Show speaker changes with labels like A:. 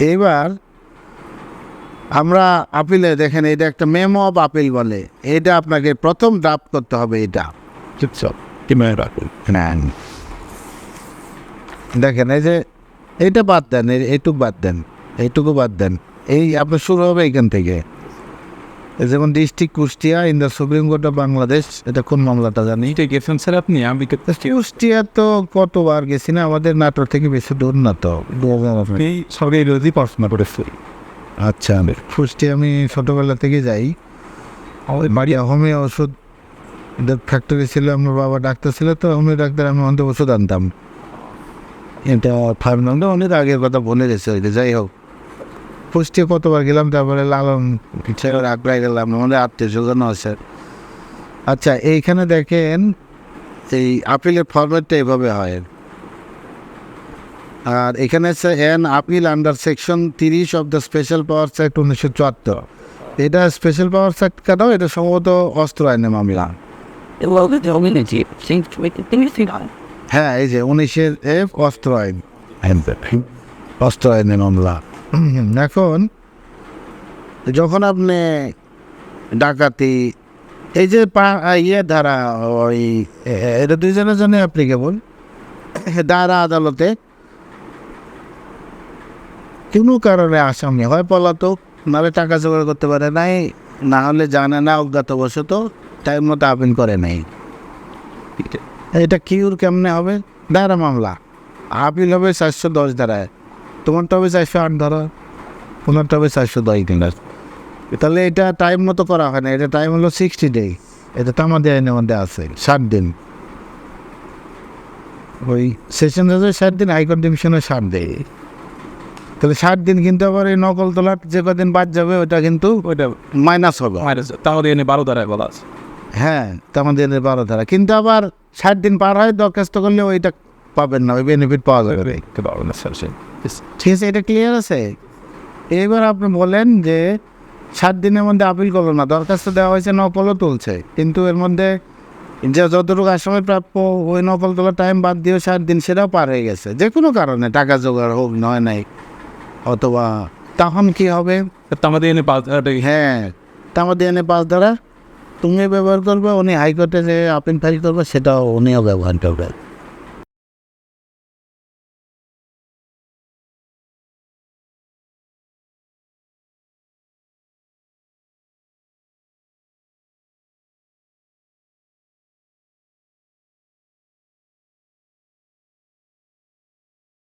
A: এবার আমরা আপিলে দেখেন এটা একটা মেমো অফ আপিল বলে। এটা আপনাকে প্রথম ড্রাফট করতে হবে এটা। নেন দেখেন এই যে এটা বাদ দেন এই- এইটুকু বাদ দেন এইটুকু বাদ দেন। এই আপনার শুরু হবে এখান থেকে। যেমন district Kushtia in the supreme court of Bangladesh এটা কোন মামলাটা জানি?
B: এইটা গেছেন স্যার আপনি আমি
A: কুষ্টিয়া তো কতবার গেছি না আমাদের নাটোর থেকে বেশি দূর না তো। দু হাজার
B: সরকারি রোজই পড়াশোনা করেছি
A: আচ্ছা আমি কুষ্টিয়া আমি ছোটোবেলা থেকে যাই।
B: আমাদের
A: বাড়ি হোমিও ওষুধ ফ্যাক্টরি ছিল আমার বাবা ডাক্তার ছিল তো হোমিও ডাক্তার আমি অন্ত ওষুধ আনতাম। এটা ফার্ম নামটা অনেক আগের কথা বলে গেছে যাই হোক। কুষ্টিয়া কতবার গেলাম তারপরে লালন ছেলের আগ্রায় গেলাম আমাদের আত্মীয় স্বজন আছে। আচ্ছা এইখানে দেখেন এই আপিলের ফরম্যাটটা এভাবে হয়। আর এখানে আছে এন আপিল আন্ডার সেকশন তিরিশ of the special power act উনিশশো চুয়াত্তর। এটা স্পেশাল পাওয়ার অ্যাক্ট কেন? এটা সম্ভবত অস্ত্র আইনে মামলা. হ্যাঁ এই যে উনিশের এফ অস্ত্র আইন। অস্ত্র আইনের মামলা। এখন যখন আপনি ডাকাতি, এই যে ইয়ে ধারা, ওই, এটা দুইজনের জন্য অ্যাপ্লিকেবল দ্বারা আদালতে কোনো কারণে আসামি হয় পলাতক, নাহলে টাকা জোগাড় করতে পারে নাই না হলে জানে না, অজ্ঞাতবশত টাইম মতো আপিল করে নাই। এটা কিউর কেমনে হবে? দাঁড়া মামলা। আপিল হবে চারশো দশ ধারায়। তোমারটা হবে চারশো আট ধারা। তোমারটা হবে চারশো দশ দিনের তাহলে এটা টাইম মতো করা হয় না। এটা টাইম হলো সিক্সটি ডে এটা তো আমাদের আইনের মধ্যে আছে ষাট দিন। ওই সেশন জজের ষাট দিন হাইকোর্ট ডিভিশনের ষাট দিন তাহলে ষাট দিন কিন্তু আবার এই নকল তোলার যে কদিন বাদ যাবে ওটা কিন্তু
B: ওইটা
A: মাইনাস হবে।
B: মাইনাস তাহলে এনে বারো ধারায় বলা আছে।
A: হ্যাঁ তো আমাদের বারো ধারা। কিন্তু আবার ষাট দিন পার হয় দরখাস্ত করলে ওইটা পাবেন না ওই বেনিফিট পাওয়া যাবে। না।
B: রেখে না স্যার
A: ঠিক আছে এটা ক্লিয়ার আছে? এবার আপনি বলেন যে ষাট দিনের মধ্যে আপিল করল না দরখাস্ত দেওয়া হয়েছে নকলও তুলছে। কিন্তু এর মধ্যে যে যতটুকু আসামে প্রাপ্য ওই নকল তোলার টাইম বাদ দিয়ে ষাট দিন সেটাও পার হয়ে গেছে। যে কোনো কারণে টাকা জোগাড় হোক নয় নাই অথবা তখন কি হবে?
B: তো আমাদের এনে পাঁচ
A: হ্যাঁ মধ্যে এনে পাঁচ দ্বারা তুমি ব্যবহার করবে উনি হাইকোর্টে যে আপিল ফাইল করবে সেটাও উনিও ব্যবহার করবে